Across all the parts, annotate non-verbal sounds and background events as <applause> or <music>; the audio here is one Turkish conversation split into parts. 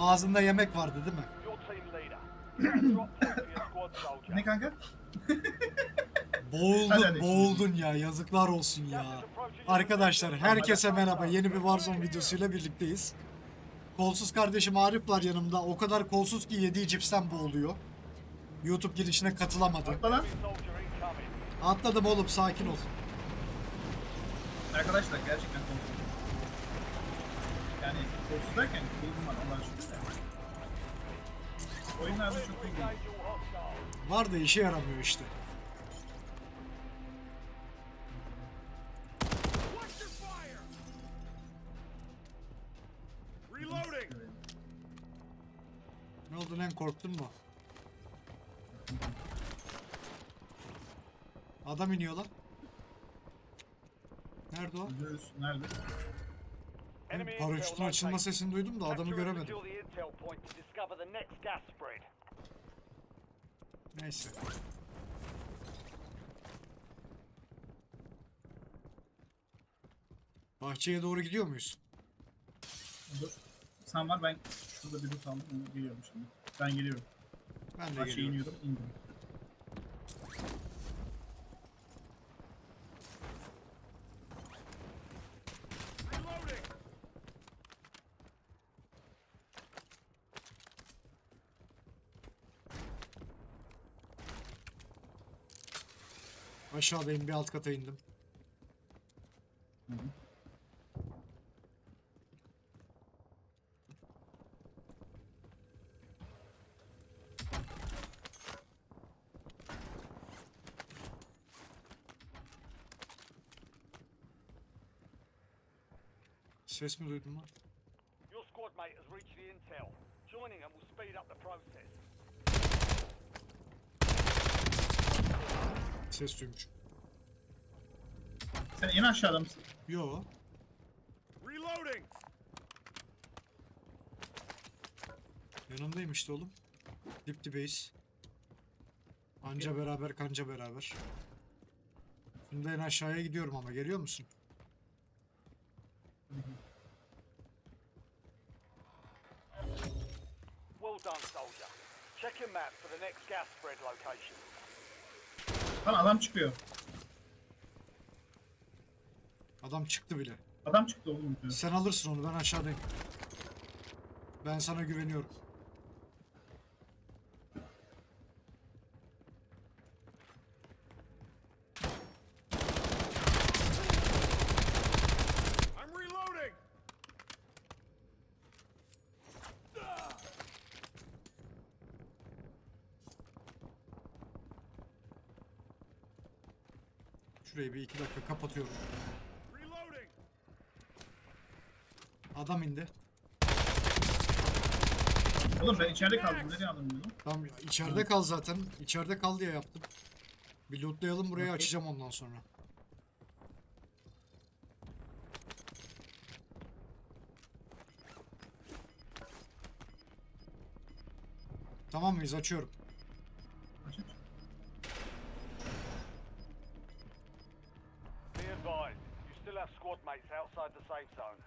Ağzında yemek vardı değil mi? <clears throat> Ne kanka? <laughs> Boğuldun, boğuldun ya. Yazıklar olsun ya. Arkadaşlar herkese merhaba. Yeni bir Warzone videosuyla birlikteyiz. Kolsuz kardeşim Arif var yanımda. O kadar kolsuz ki yediği cipsten boğuluyor. YouTube girişine katılamadı. Atla lan. Atladım oğlum sakin ol. Arkadaşlar gerçekten kolsuz. Kolsuz derken kılgın var Allah'a şükür de. Oyunlarda çok iyi değil. Var da işe yaramıyor işte. Ne oldu lan korktun mu? Adam iniyor lan. Nerede o? Nerede? Ben paraşütün açılma sesini duydum da adamı göremedim. Neyse. Bahçeye doğru gidiyor muyuz? Dur. Sen var ben şurada bir loot aldım. Geliyorum şimdi. Ben geliyorum. Ben de Aşağı geliyorum. iniyordum indim. Aşağıdayım bir alt kata indim. Ses mi duydun lan? Your squad mate has reached the intel. Joining them will speed up the process. Ses duymuş. Sen en aşağıda mısın? Yo. Reloading! Yanındayım işte oğlum. Dip dibeyiz. Anca beraber kanca beraber. Şimdi en aşağıya gidiyorum ama geliyor musun? Well done, soldier. Check your map for the next gas spread location. Lan adam çıkıyor. Adam çıktı bile. Adam çıktı oğlum. Sen alırsın onu ben aşağıdayım. Ben sana güveniyorum. Şurayı bir iki dakika kapatıyorum. Adam indi. Oğlum ben içeride kaldım. Nereye aldım bunu? Tamam içeride kal zaten. İçeride kal diye yaptım. Bir lootlayalım burayı açacağım ondan sonra. Tamam mıyız? Açıyorum. Squad mates outside the safe zone.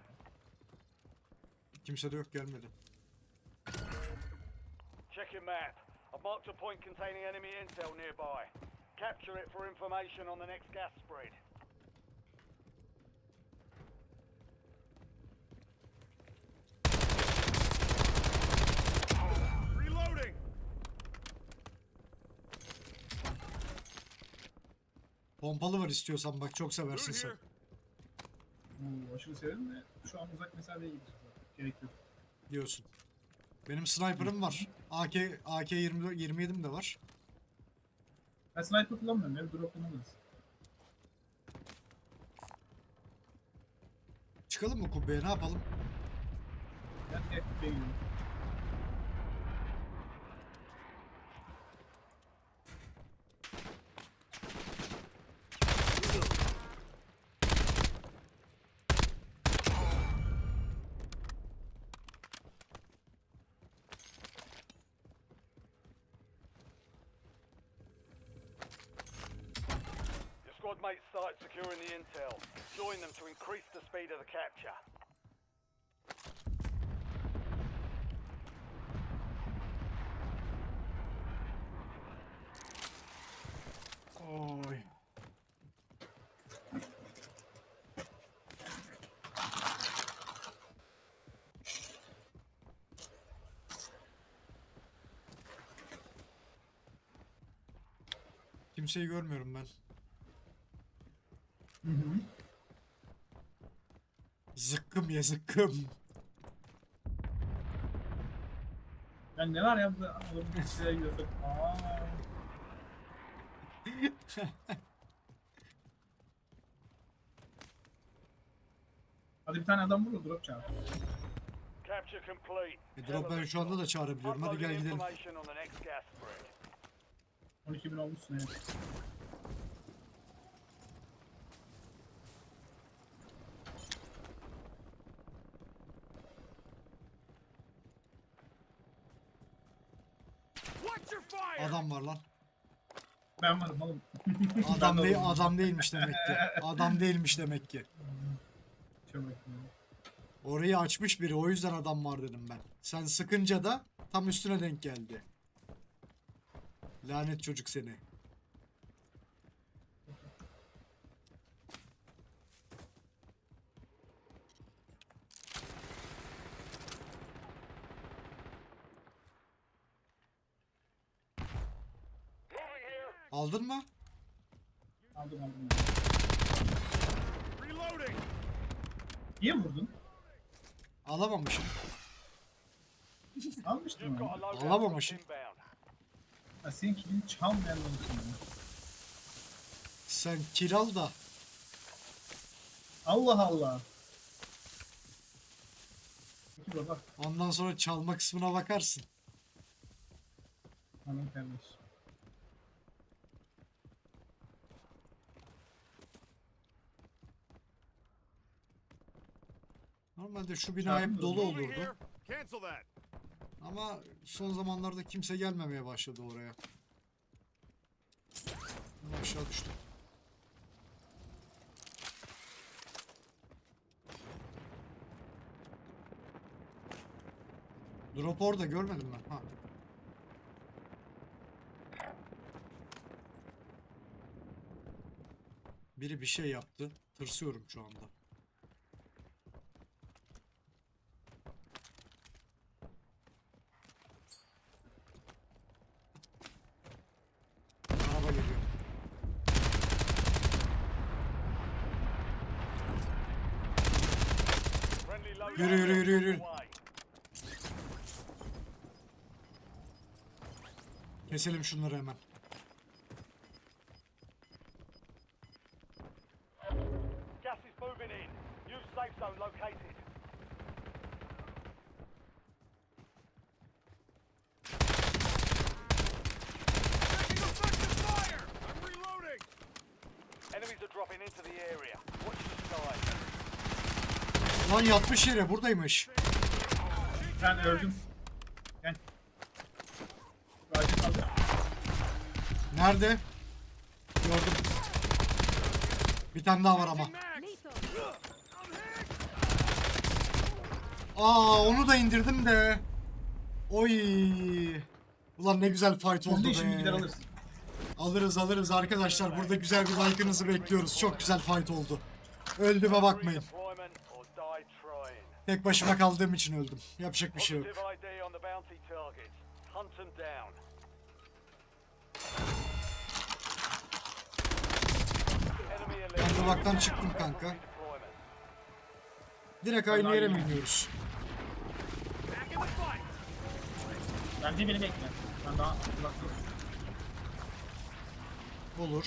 Kimse de yok gelmedi. Check your map. I've marked a point containing enemy intel nearby. Capture it for information on the next gas spread. Reloading! Pompalı var istiyorsan bak çok seversin sen. Oo, aşırı severim de şu an uzak mesafeye gidiyoruz. Gerek yok. Diyorsun. Benim sniper'ım var. AK AK 24 27'm de var. Ben sniper kullanmıyorum ya. Drop kullanırız. Çıkalım mı kubbeye ne yapalım? Ben gidiyorum. Increase the speed of the capture. Oy. Kimseyi görmüyorum ben. Zıkkım ya zıkkım. Ya ne var ya bu adamın size gidiyorsun. Aa. Hadi bir tane adam vurur drop çağır. Capture complete. E, drop ben şu anda da çağırabiliyorum. Hadi gel gidelim. information on the next gas spread. 12 bin olmuşsun evet. Adam var lan. Ben varım oğlum. Adam <laughs> değil, adam değilmiş demek ki. Adam değilmiş demek ki. Orayı açmış biri o yüzden adam var dedim ben. Sen sıkınca da tam üstüne denk geldi. Lanet çocuk seni. Moving here. Aldın mı? Aldım aldım. Reloading. Niye vurdun? Alamamışım. Almıştım loadout Alamamışım. Ha, senin kilini çalmayan olsun. Sen kiral da. Allah Allah. Peki baba. Ondan sonra çalma kısmına bakarsın. Hanım kardeş. Normalde şu bina hep dolu olurdu. Ama son zamanlarda kimse gelmemeye başladı oraya. Aşağı düştü. Drop orada görmedim ben. Ha. Biri bir şey yaptı. Tırsıyorum şu anda. Araba geliyor. Friendly loadout Yürü, yürü, yürü, yürü. Keselim şunları hemen. Gas is moving in. New safe zone located. Taking effective fire. I'm reloading. Enemies are dropping into the area. Watch the sky. Lan yatmış yere buradaymış. Ben öldüm. Gel. Kaldı. Nerede? Gördüm. Bir tane daha var ama. Aa onu da indirdim de. Oy. Ulan ne güzel fight oldu da şimdi gider be. alırız. Alırız arkadaşlar. Burada güzel bir like'ınızı bekliyoruz. Çok güzel fight oldu. Öldüğüme bakmayın. Tek başıma kaldığım için öldüm. Yapacak bir şey yok. Ben duvaktan çıktım kanka. Direkt aynı yere mi fight. Bence beni bekle. Ben daha uzakta. Olur.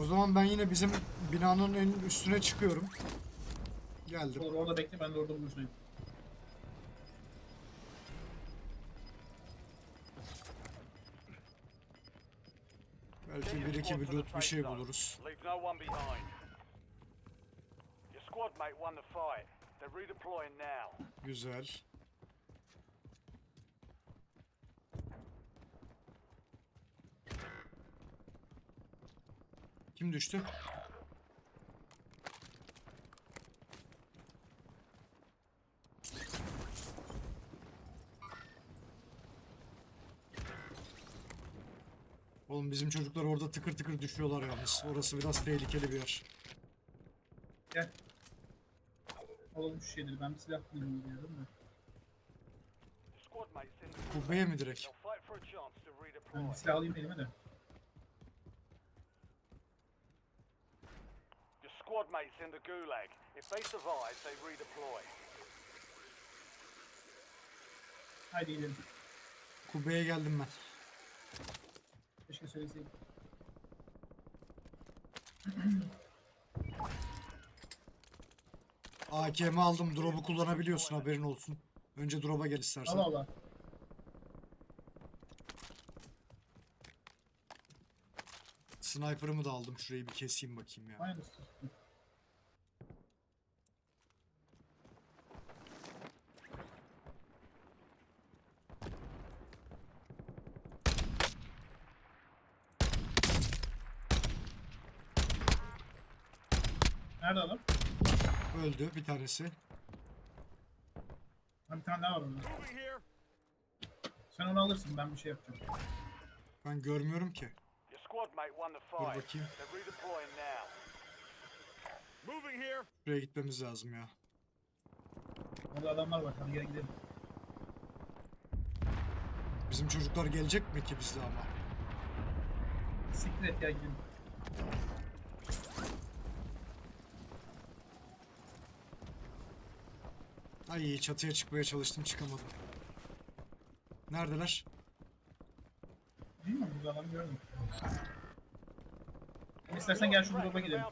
O zaman ben yine bizim binanın en üstüne çıkıyorum. Geldim. Olur orada bekle ben de orada buluşayım. Belki bir iki bir loot bir şey buluruz. Leave no one behind. Your squad mate won the fight. They're redeploying now. Güzel. Kim düştü? Oğlum bizim çocuklar orada tıkır tıkır düşüyorlar yalnız. Orası biraz tehlikeli bir yer. Gel. Olmuş şeydir. Ben bir silah bulayım diyorum da. Kubbeye mi direkt? Ben bir silah alayım elime de. Your squad mates in the gulag. If they survive, they redeploy. Haydi gidelim. Kubbeye geldim ben. Keşke söyleseydim. <clears throat> AKM aldım. Drop'u kullanabiliyorsun haberin olsun. Önce drop'a gel istersen. Allah Allah. Sniper'ımı da aldım. Şurayı bir keseyim bakayım ya. Aynısı. Nerede adam? Öldü bir tanesi. Ha, bir tane daha var here. Sen onu alırsın ben bir şey yapacağım. Ben görmüyorum ki. Squad mate won the Dur fight. bakayım. They're redeploying now. Moving here. Şuraya gitmemiz lazım ya. Orada adamlar var. Hadi gel gidelim. Bizim çocuklar gelecek mi ki bizde ama? Siktir et ya gidelim. Ay çatıya çıkmaya çalıştım çıkamadım. Neredeler? Bilmiyorum burada adamı görmedim. İstersen gel şu the gidelim.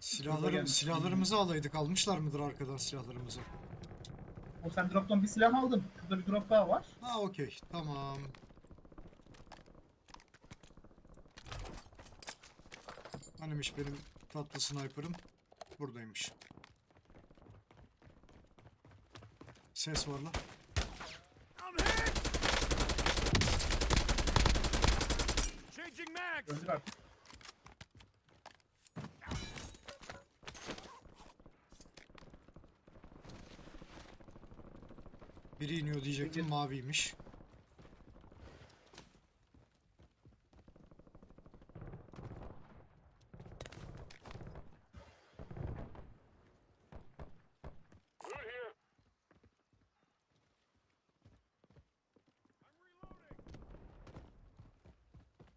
Silahlarım, silahlarımızı alaydık. Almışlar mıdır arkadan silahlarımızı? O sen drop'tan bir silah aldın. Şurada bir drop daha var. Ha okey. Tamam. Hanimiş benim tatlı sniper'ım? Buradaymış. Ses var lan. I'm hit. Öldür artık. Biri iniyor diyecektim maviymiş. Good here.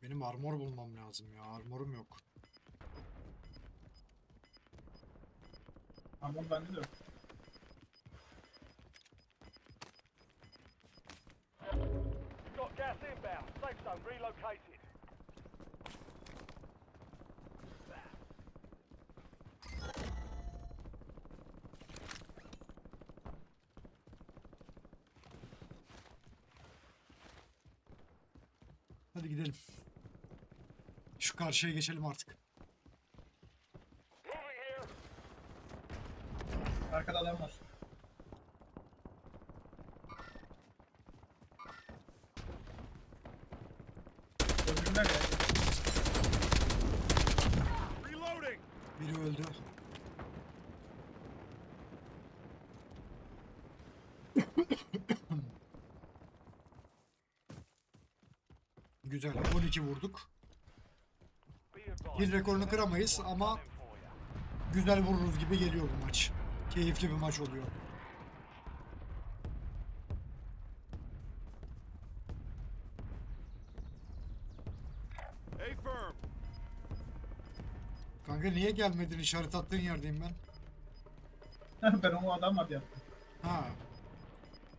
Benim armor bulmam lazım ya. Armorum yok. Ama bende de yok. Got gas inbound. Safe zone relocated. Hadi gidelim. Şu karşıya geçelim artık. Arkada adam var. Öldürürler ya. Reloading. Biri öldü. <coughs> Güzel. 12 vurduk. Bir rekorunu kıramayız ama güzel vururuz gibi geliyor bu maç. Keyifli bir maç oluyor. A firm. Kanka niye gelmedin? İşaret attığın yerdeyim ben. <laughs> ben onu adam var yaptım. Ha.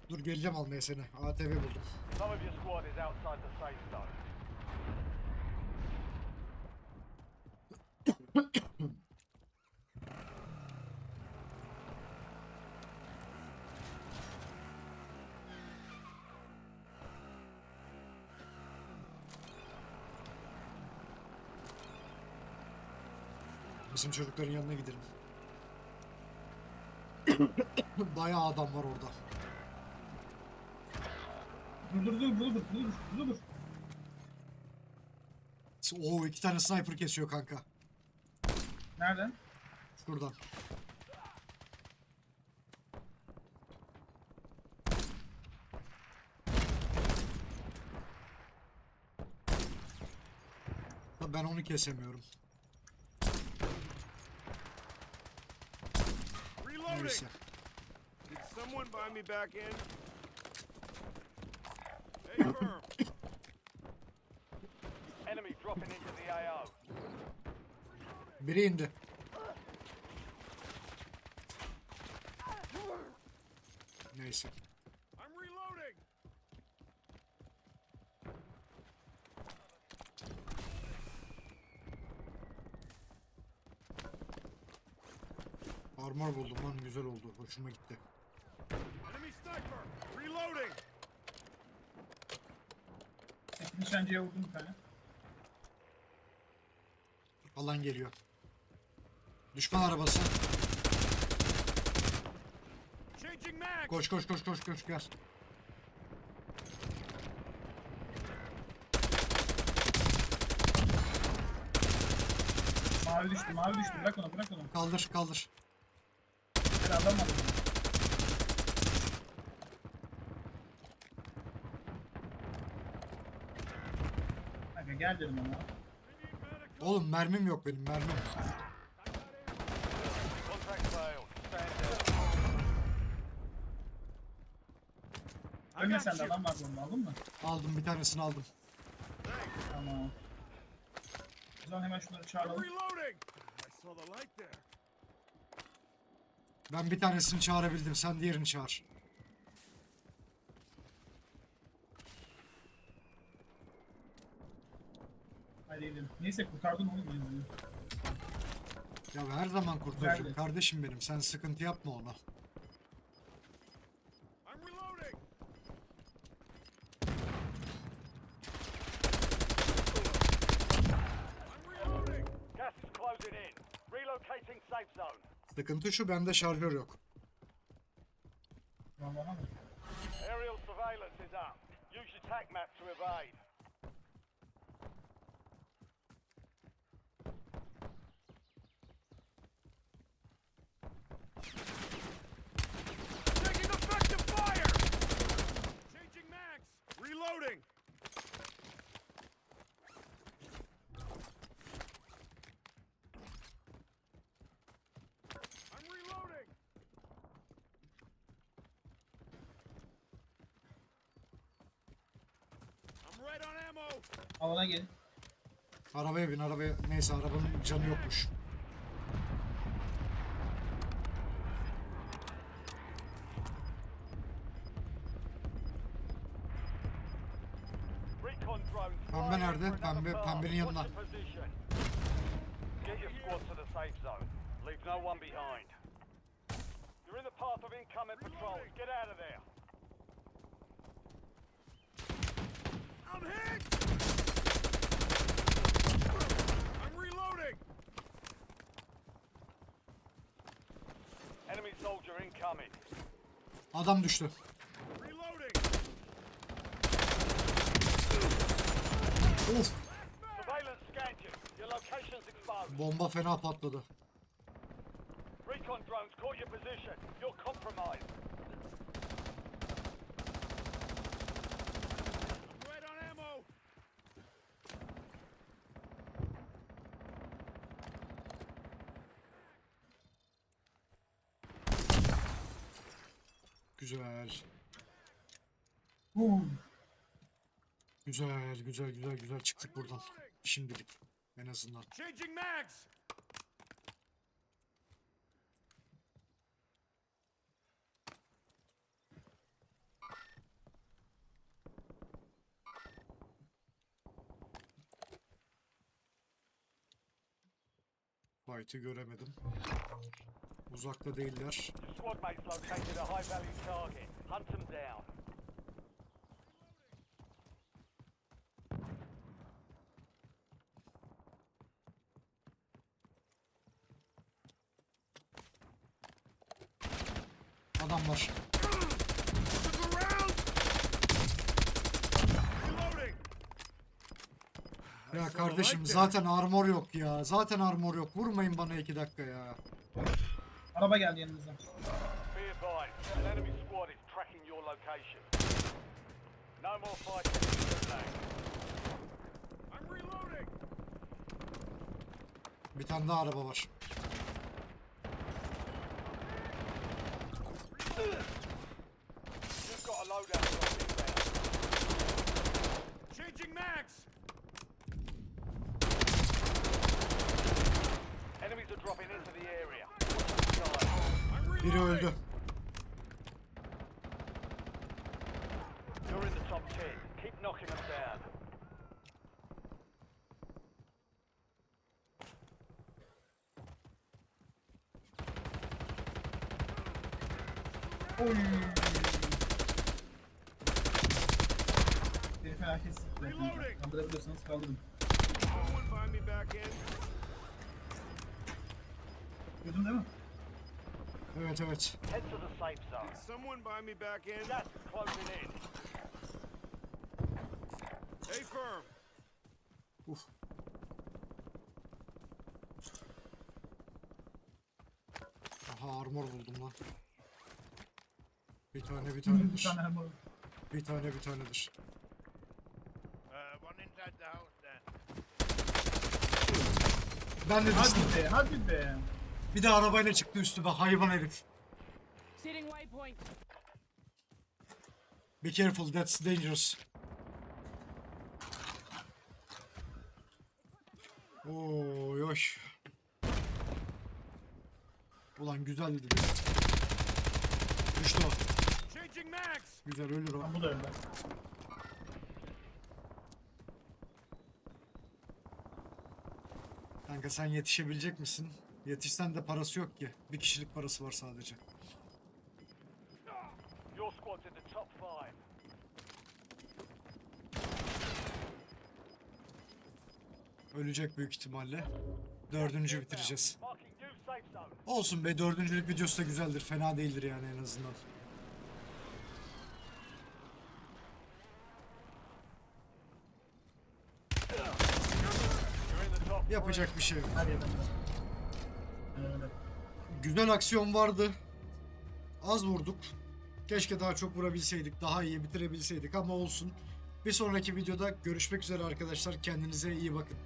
Dur geleceğim almaya seni. ATV buldum. Some of your squad is outside the safe zone. Bizim çocukların yanına gidelim. <coughs> Bayağı adam var orada. Dur dur dur dur dur dur. Oo iki tane sniper kesiyor kanka. Nereden? Şuradan. Ha, Ben onu kesemiyorum. Reloading. Neyse. Can someone buy me back in? Hey, firm. Enemy dropping into the AO. Biri indi. Neyse. I'm reloading. Armor buldum lan güzel oldu. Hoşuma gitti. Enemy sniper. Reloading. Tek nişancıya vurdum bir tane. Alan geliyor. Düşman arabası. Koş koş koş koş koş gel. Mavi düştü, mavi düştü. Bırak onu, bırak onu. Kaldır kaldır. Her adam var. Kanka gel dedim ona. Oğlum mermim yok benim mermim. I Ölme got sen de you. adam var bomba aldın mı? Aldım bir tanesini aldım. Tamam. O zaman hemen şunları çağıralım. Ben bir tanesini çağırabildim. Sen diğerini çağır. Hadi gidelim. Neyse kurtardım onu bizi. Ya her zaman Güzeldi. kardeşim benim. Sen sıkıntı yapma ona. I'm reloading. I'm reloading. Gas is closing in. Relocating safe zone. Sıkıntı şu bende şarjör yok. Aerial surveillance is up. Use your tac map to evade. Taking effective fire. Changing mags. Reloading. I'm reloading. I'm right Alana gelin. Arabaya bin arabaya. Neyse arabanın canı yokmuş. Pembe nerede? Pembe- pembenin yanına. What's your position? Get your squad to the safe zone. Leave no one behind. You're in the path of incoming patrols. Get out of there. I'm hit. I'm reloading. Enemy soldier incoming. Adam düştü. Of. Bomba fena patladı. Recon drones caught your position. You're compromised. Güzel. Güzel güzel güzel güzel çıktık buradan. Şimdilik en azından. Fight'ı göremedim. Uzakta değiller. Squad located a high value target. Hunt them down. Adam var. Look around. Reloading. Ya kardeşim zaten armor yok ya. Zaten armor yok. Vurmayın bana iki dakika ya. Araba geldi yanımıza. Be advised, an enemy squad is tracking your location. No more fighting in the lane. I'm reloading. Bir tane daha araba var. Loadout. Changing mags. Dropping into the area. Watch the sky. I'm Biri öldü. You're in the top 10. Keep knocking them down. Oy. Beni felaket sıktı. Reloading. Kaldırabiliyorsanız kaldırın. Duydun değil mi? Evet evet. Head to the safe zone. Someone buy me back in. İs closing in. Hey, firm. Uf. Aha armor buldum lan. Bir tane bir Bir tanedir. tane hem var. Bir tane bir tanedir. Uh, one inside the house then. Ben de düştüm. Hadi be, hadi be. Bir de arabayla çıktı üstüme hayvan herif. Be careful that's dangerous. Oo yoş. Ulan güzeldi. Düştü o. Güzel ölür o. Lan bu da öyle. Kanka sen yetişebilecek misin? Yetişsen de parası yok ki. Bir kişilik parası var sadece. Your squad's in the top 5. Ölecek büyük ihtimalle. Dördüncü bitireceğiz. Olsun be dördüncülük videosu da güzeldir. Fena değildir yani en azından. Yapacak bir şey yok. Öyle. Güzel aksiyon vardı. Az vurduk. Keşke daha çok vurabilseydik, daha iyi bitirebilseydik ama olsun. Bir sonraki videoda görüşmek üzere arkadaşlar. Kendinize iyi bakın.